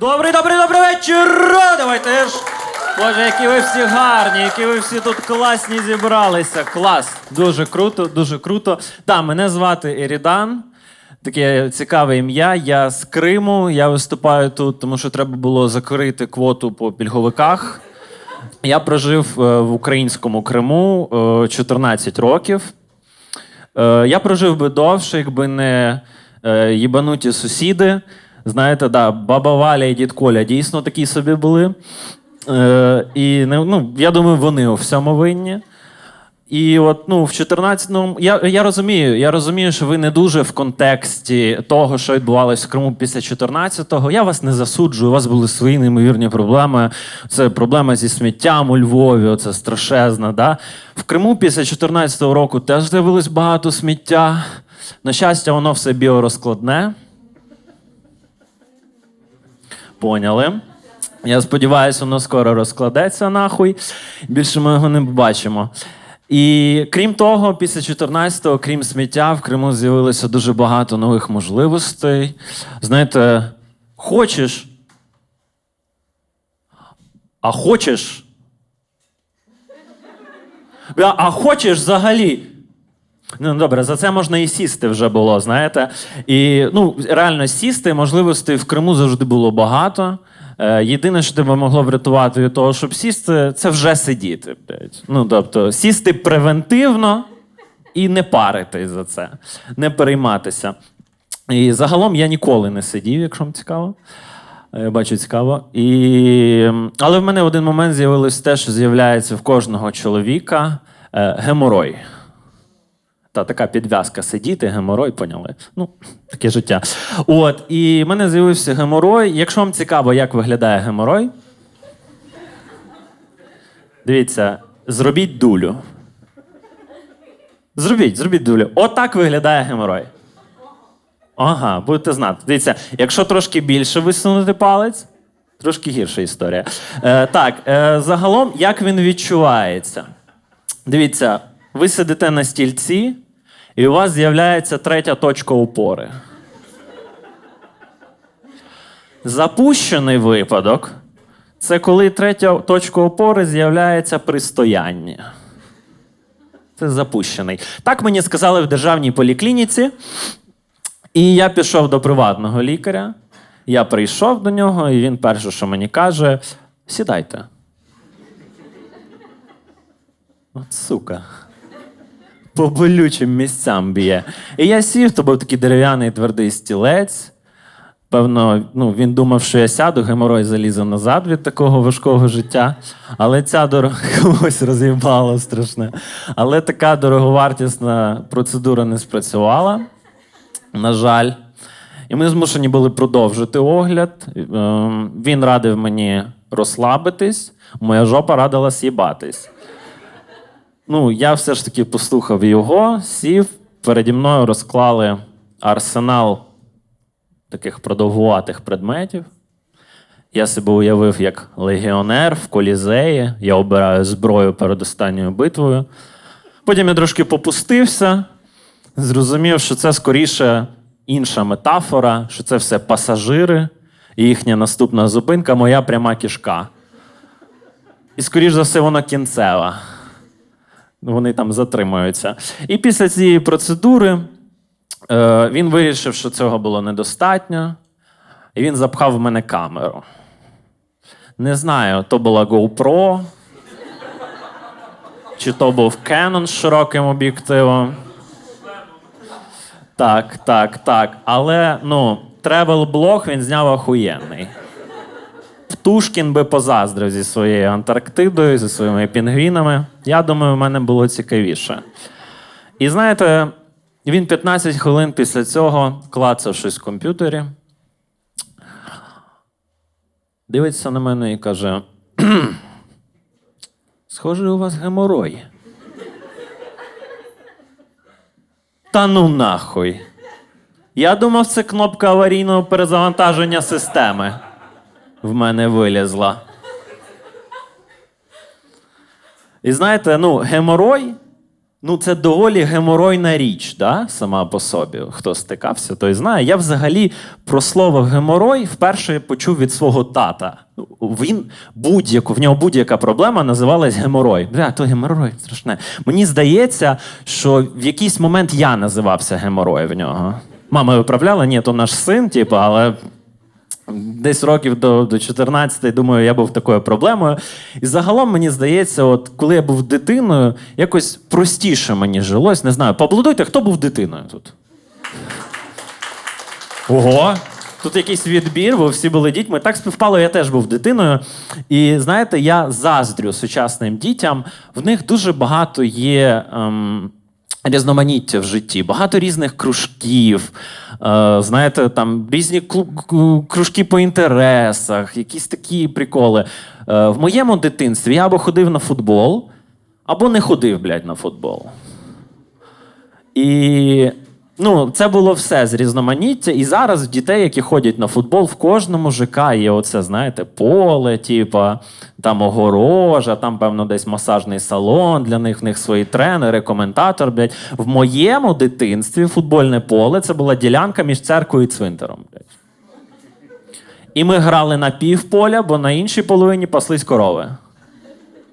Добрий, добрий, добрий вечір! Давайте ж. Боже, які ви всі гарні, які ви всі тут класні зібралися. Клас. Дуже круто, дуже круто. Так, мене звати Ерідан. Таке цікаве ім'я. Я з Криму. Я виступаю тут, тому що треба було закрити квоту по пільговиках. Я прожив е, в українському Криму е, 14 років. Е, Я прожив би довше, якби не е, їбануті сусіди. Знаєте, да, баба Валя і дід Коля дійсно такі собі були. Е, і ну, я думаю, вони у всьому винні. І от ну, в 14-му, я, я розумію, я розумію, що ви не дуже в контексті того, що відбувалося в Криму після 14-го. Я вас не засуджую, у вас були свої неймовірні проблеми. Це проблема зі сміттям у Львові, це страшезна. Да? В Криму після 14-го року теж з'явилось багато сміття. На щастя, воно все біорозкладне. Поняли. Я сподіваюся, воно скоро розкладеться нахуй. Більше ми його не побачимо. І крім того, після 14-го, крім сміття, в Криму з'явилося дуже багато нових можливостей. Знаєте, хочеш. А хочеш. А хочеш взагалі. Ну, добре, за це можна і сісти вже було, знаєте. І ну, реально сісти, можливостей в Криму завжди було багато. Е, єдине, що тебе могло врятувати від того, щоб сісти, це вже сидіти. Ну, тобто, сісти превентивно і не паритись за це, не перейматися. І загалом я ніколи не сидів, якщо вам цікаво. Е, Я бачу цікаво. І... Але в мене в один момент з'явилось те, що з'являється в кожного чоловіка е, геморой. Та така підв'язка сидіти, геморой, поняли? Ну, таке життя. От, і в мене з'явився геморой. Якщо вам цікаво, як виглядає геморой, дивіться, зробіть дулю. Зробіть, зробіть дулю. Отак виглядає геморой. Ага, будете знати. Дивіться, якщо трошки більше висунути палець, трошки гірша історія. Е, так, е, загалом, як він відчувається? Дивіться, ви сидите на стільці, і у вас з'являється третя точка опори. Запущений випадок це коли третя точка опори з'являється при стоянні. Це запущений. Так мені сказали в державній поліклініці. І я пішов до приватного лікаря. Я прийшов до нього, і він перше, що мені каже: сідайте. От сука. По болючим місцям б'є. І я сів, то був такий дерев'яний твердий стілець. Певно, ну, він думав, що я сяду, геморой залізе назад від такого важкого життя. Але ця дорога когось роз'їбала страшне. Але така дороговартісна процедура не спрацювала. На жаль. І ми змушені були продовжити огляд. Ем, Він радив мені розслабитись, моя жопа радила с'їбатись. Ну, я все ж таки послухав його, сів, переді мною розклали арсенал таких продовгуватих предметів. Я себе уявив як легіонер в колізеї. Я обираю зброю перед останньою битвою. Потім я трошки попустився, зрозумів, що це скоріше інша метафора, що це все пасажири, і їхня наступна зупинка моя пряма кішка. І, скоріш за все, вона кінцева. Вони там затримуються. І після цієї процедури е, він вирішив, що цього було недостатньо, і він запхав в мене камеру. Не знаю, то була GoPro, чи то був Canon з широким об'єктивом. Так, так, так. Але ну, travel блог він зняв охуєнний. Птушкін би позаздрив зі своєю Антарктидою, зі своїми пінгвінами. Я думаю, в мене було цікавіше. І знаєте, він 15 хвилин після цього клацав щось в комп'ютері, дивиться на мене і каже: Схоже, у вас геморой. Та ну нахуй. Я думав, це кнопка аварійного перезавантаження системи в мене вилізла. І знаєте, ну, геморой Ну, це доволі геморойна річ, да? сама по собі. Хто стикався, той знає. Я взагалі про слово геморой вперше почув від свого тата. Він будь-яку, в нього будь-яка проблема називалась геморой. Бля, то геморой страшне. Мені здається, що в якийсь момент я називався геморой в нього. Мама виправляла, ні, то наш син, типу, але Десь років до, до 14, думаю, я був такою проблемою. І загалом мені здається, от коли я був дитиною, якось простіше мені жилось. Не знаю, поаплодуйте, хто був дитиною тут? Ого! Тут якийсь відбір, бо всі були дітьми. Так співпало, я теж був дитиною. І знаєте, я заздрю сучасним дітям. В них дуже багато є. Ем, Різноманіття в житті, багато різних кружків, е, знаєте, там різні кружки по інтересах, якісь такі приколи. Е, в моєму дитинстві я або ходив на футбол, або не ходив, блядь, на футбол. І ну, це було все з різноманіття. І зараз в дітей, які ходять на футбол, в кожному ЖК є оце, знаєте, поле, типа, там огорожа, там, певно, десь масажний салон, для них в них свої тренери, коментатор. Блядь. В моєму дитинстві футбольне поле це була ділянка між церквою і цвинтаром. Блядь. І ми грали на півполя, бо на іншій половині паслись корови.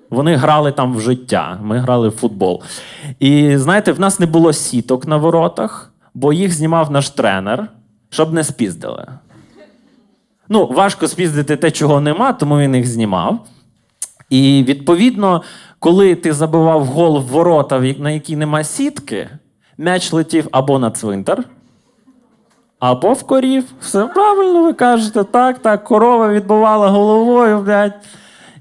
Вони грали там в життя, ми грали в футбол. І знаєте, в нас не було сіток на воротах, бо їх знімав наш тренер, щоб не спіздили. Ну, важко спіздити те, чого нема, тому він їх знімав. І відповідно, коли ти забивав гол в ворота, на які нема сітки, м'яч летів або на цвинтар, або в корів. Все правильно ви кажете, так, так, корова відбивала головою, блядь,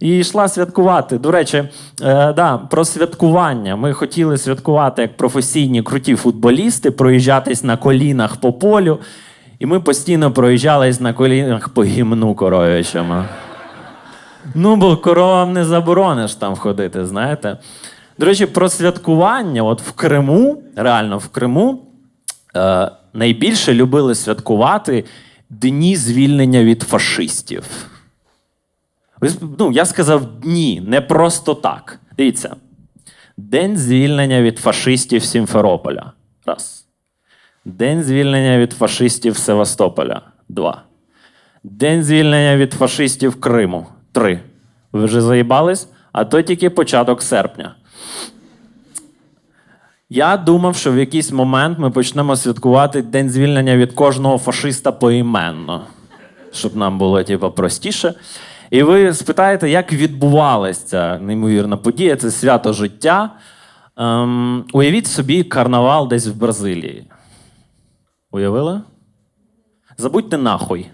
і йшла святкувати. До речі, е, да, про святкування. Ми хотіли святкувати як професійні круті футболісти, проїжджатись на колінах по полю. І ми постійно проїжджались на колінах по гімну коров'ячому. Ну, бо коровам не заборониш там ходити, знаєте. До речі, про святкування, от в Криму, реально в Криму, е, найбільше любили святкувати дні звільнення від фашистів. Ну, я сказав дні, не просто так. Дивіться. День звільнення від фашистів Сімферополя. Раз. День звільнення від фашистів Севастополя. Два. День звільнення від фашистів Криму. Три. Ви вже заїбались? А то тільки початок серпня. Я думав, що в якийсь момент ми почнемо святкувати день звільнення від кожного фашиста поіменно, щоб нам було типу, простіше. І ви спитаєте, як відбувалася ця неймовірна подія, це свято життя. Ем, уявіть собі карнавал десь в Бразилії. Уявили? Забудьте нахуй.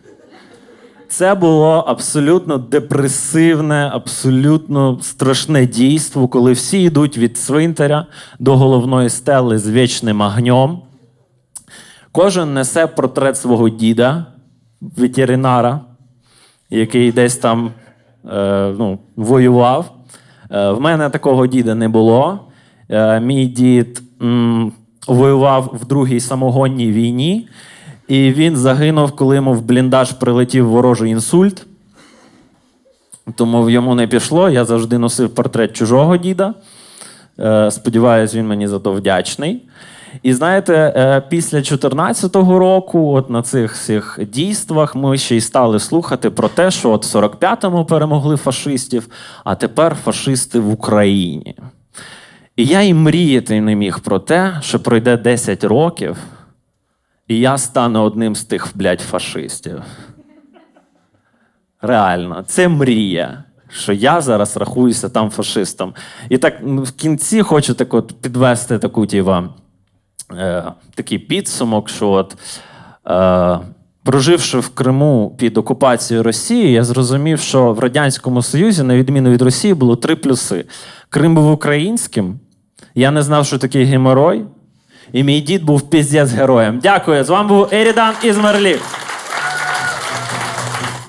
Це було абсолютно депресивне, абсолютно страшне дійство, коли всі йдуть від цвинтаря до головної стели з вічним огнем. Кожен несе портрет свого діда, ветеринара, який десь там е, ну, воював. Е, в мене такого діда не було. Е, мій дід воював в Другій самогонній війні, і він загинув, коли йому в бліндаж прилетів ворожий інсульт. Тому йому не пішло. Я завжди носив портрет чужого діда. Сподіваюсь, він мені за то вдячний. І знаєте, е, після 14-го року, от на цих всіх дійствах, ми ще й стали слухати про те, що от в 45-му перемогли фашистів, а тепер фашисти в Україні. І я і мріяти не міг про те, що пройде 10 років, і я стану одним з тих, блядь, фашистів. Реально, це мрія. Що я зараз рахуюся там фашистом. І так в кінці хочу так от підвести таку тіва, е, такий підсумок, що от, е, проживши в Криму під окупацією Росії, я зрозумів, що в Радянському Союзі, на відміну від Росії, було три плюси. Крим був українським, я не знав, що такий геморой, і мій дід був піздець героєм. Дякую. З вами був Ерідан із Ізмерлік.